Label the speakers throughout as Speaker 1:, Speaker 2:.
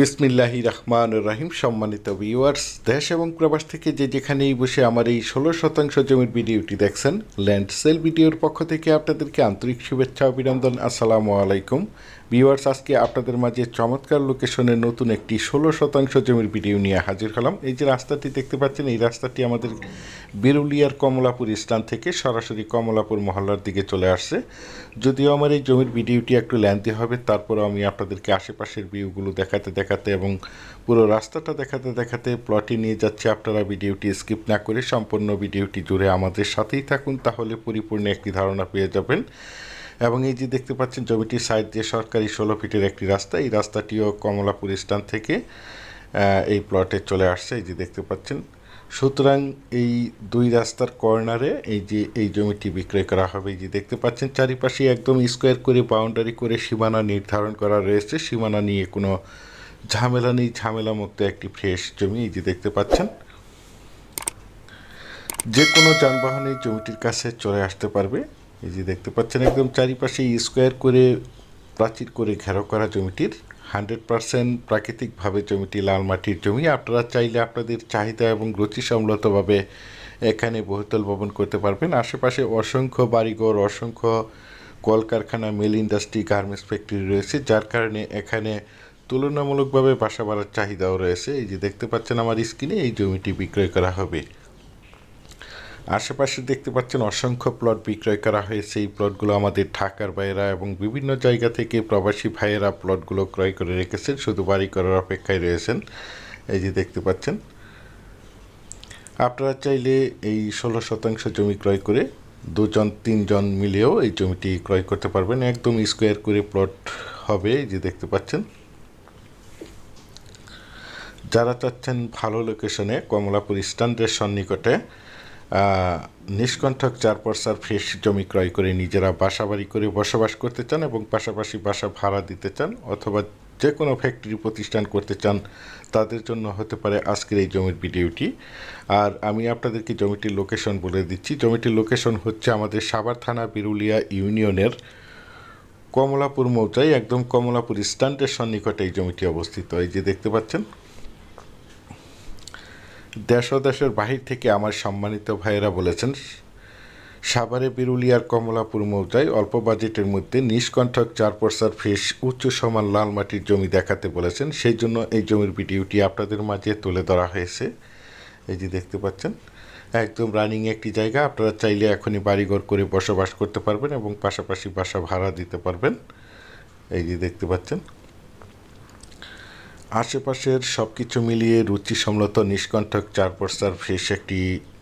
Speaker 1: বিসমিল্লাহি রহমান রাহিম। সম্মানিত ভিউয়ার্স দেশ এবং প্রবাস থেকে যে যেখানেই বসে আমার এই ষোলো শতাংশ জমির ভিডিওটি দেখছেন, ল্যান্ড সেল ভিডিওর পক্ষ থেকে আপনাদেরকে আন্তরিক শুভেচ্ছা, অভিনন্দন। আসসালামু আলাইকুম। ভিউয়ার্স আজকে আপনাদের মাঝে চমৎকার লোকেশনের নতুন একটি ষোলো শতাংশ জমির ভিডিও নিয়ে হাজির হলাম। এই যে রাস্তাটি দেখতে পাচ্ছেন, এই রাস্তাটি আমাদের বেরুলিয়ার কমলাপুর স্থান থেকে সরাসরি কমলাপুর মহল্লার দিকে চলে আসছে। যদিও আমার এই জমির ভিডিওটি একটু ল্যান্দি হবে, তারপরও আমি আপনাদেরকে আশেপাশের ভিউগুলো দেখাতে দেখাতে এবং পুরো রাস্তাটা দেখাতে দেখাতে প্লটে নিয়ে যাচ্ছে। আপনারা ভিডিওটি স্কিপ না করে সম্পূর্ণ ভিডিওটি জুড়ে আমাদের সাথেই থাকুন, তাহলে পরিপূর্ণ একটি ধারণা পেয়ে যাবেন। এবং এই যে দেখতে পাচ্ছেন জমিটির সাইড দিয়ে সরকারি ষোলো ফিটের একটি রাস্তা, এই রাস্তাটিও কমলাপুর স্থান থেকে এই প্লটে চলে আসছে। এই যে দেখতে পাচ্ছেন, সুতরাং এই দুই রাস্তার কর্নারে এই যে, এই জমিটি বিক্রয় করা হবে। এই যে দেখতে পাচ্ছেন, চারিপাশে একদম স্কোয়ার করে বাউন্ডারি করে সীমানা নির্ধারণ করা রয়েছে। সীমানা নিয়ে কোনো ঝামেলা নেই ঝামেলা মুক্ত একটি ফ্রেশ জমি। এই যে দেখতে পাচ্ছেন, যে কোনো যানবাহন জমিটির কাছে চলে আসতে পারবে। এই যে দেখতে পাচ্ছেন একদম চারিপাশে স্কোয়ার করে প্রাচীর করে ঘেরাও করা জমিটির হান্ড্রেড পারসেন্ট প্রাকৃতিকভাবে জমিটি লাল মাটির জমি। আপনারা চাইলে আপনাদের চাহিদা এবং রুচিসম্মতভাবে এখানে বহুতল ভবন করতে পারবেন। আশেপাশে অসংখ্য বাড়িঘর, অসংখ্য কলকারখানা মিল ইন্ডাস্ট্রি গার্মেন্টস ফ্যাক্টরি রয়েছে, যার কারণে এখানে তুলনামূলকভাবে বাসা বাড়ার চাহিদাও রয়েছে। এই যে দেখতে পাচ্ছেন আমার স্ক্রিনে এই জমিটি বিক্রয় করা হবে। আশেপাশে দেখতে পাচ্ছেন অসংখ্য প্লট বিক্রয় করা হয়েছে। এই প্লটগুলো আমাদের ঢাকার ভাইয়েরা এবং বিভিন্ন জায়গা থেকে প্রবাসী ভাইয়েরা প্লটগুলো ক্রয় করে রেখেছেন। শুধু বাড়ি করার অপেক্ষায় রয়েছেন। এই যে দেখতে পাচ্ছেন। আপনারা চাইলে এই ষোলো শতাংশ জমি ক্রয় করে দুজন, তিনজন মিলেও এই জমিটি ক্রয় করতে পারবেন। একদম স্কোয়ার করে প্লট হবে, এই যে দেখতে পাচ্ছেন। যারা চাচ্ছেন ভালো লোকেশনে কমলাপুর স্ট্যান্ডের সন্নিকটে নিষ্কণ্ঠক চার পরসার ফ্রেশ জমি ক্রয় করে নিজেরা বাসা বাড়ি করে বসবাস করতে চান এবং পাশাপাশি বাসা ভাড়া দিতে চান অথবা যে কোনো ফ্যাক্টরি প্রতিষ্ঠান করতে চান, তাদের জন্য হতে পারে আজকের এই জমির ভিডিওটি। আর আমি আপনাদেরকে জমিটির লোকেশন বলে দিচ্ছি। জমিটির লোকেশন হচ্ছে আমাদের সাভার থানা বিরুলিয়া ইউনিয়নের কমলাপুর মৌজায় একদম কমলাপুর স্ট্যান্ডের সন্নিকটে এই জমিটি অবস্থিত। এই যে দেখতে পাচ্ছেন দেশ দেশের বাহির থেকে আমার সম্মানিত ভাইয়েরা বলেছেন, সাভারে বিরুলিয়ার কমলাপুর মৌজায় অল্প বাজেটের মধ্যে নিষ্কণ্ঠক চার পরসার ফ্রেশ উচ্চ সমান লাল মাটির জমি দেখাতে বলেছেন। সেই জন্য এই জমির ভিডিওটি আপনাদের মাঝে তুলে ধরা হয়েছে। এই যে দেখতে পাচ্ছেন, একদম রানিং একটি জায়গা। আপনারা চাইলে এখনই বাড়িঘর করে বসবাস করতে পারবেন এবং পাশাপাশি বাসা ভাড়া দিতে পারবেন। এই যে দেখতে পাচ্ছেন আশেপাশের সব কিছু মিলিয়ে রুচি রুচিসম্মত নিষ্কণ্ঠক চার পর্সার ফ্রেশ একটি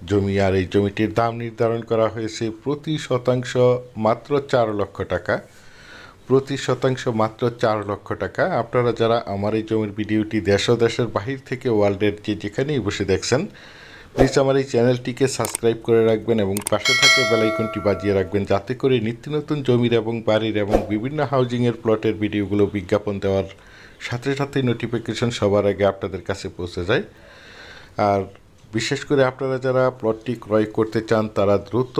Speaker 1: জমি, আর এই জমিটির দাম নির্ধারণ করা হয়েছে প্রতি শতাংশ মাত্র চার লক্ষ টাকা। প্রতি শতাংশ মাত্র চার লক্ষ টাকা। আপনারা যারা আমার এই জমির ভিডিওটি দেশ দেশের বাহির থেকে ওয়ার্ল্ডের যে যেখানেই বসে দেখছেন প্লিজ আমার এই চ্যানেলটিকে সাবস্ক্রাইব করে রাখবেন এবং পাশে থাকা বেলাইকনটি বাজিয়ে রাখবেন, যাতে করে নিত্য নতুন জমির এবং বাড়ির এবং বিভিন্ন হাউজিংয়ের প্লটের ভিডিওগুলো বিজ্ঞাপন দেওয়ার সাথে সাথে নোটিফিকেশন সবার আগে আপনাদের কাছে পৌঁছে যায়। আর বিশেষ করে আপনারা যারা প্লটটি ক্রয় করতে চান, তারা দ্রুত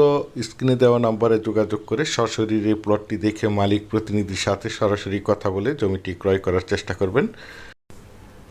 Speaker 1: স্ক্রিনে দেওয়া নম্বরে যোগাযোগ করে সশরীরে প্লটটি দেখে মালিক প্রতিনিধির সাথে সরাসরি কথা বলে জমিটি ক্রয় করার চেষ্টা করবেন।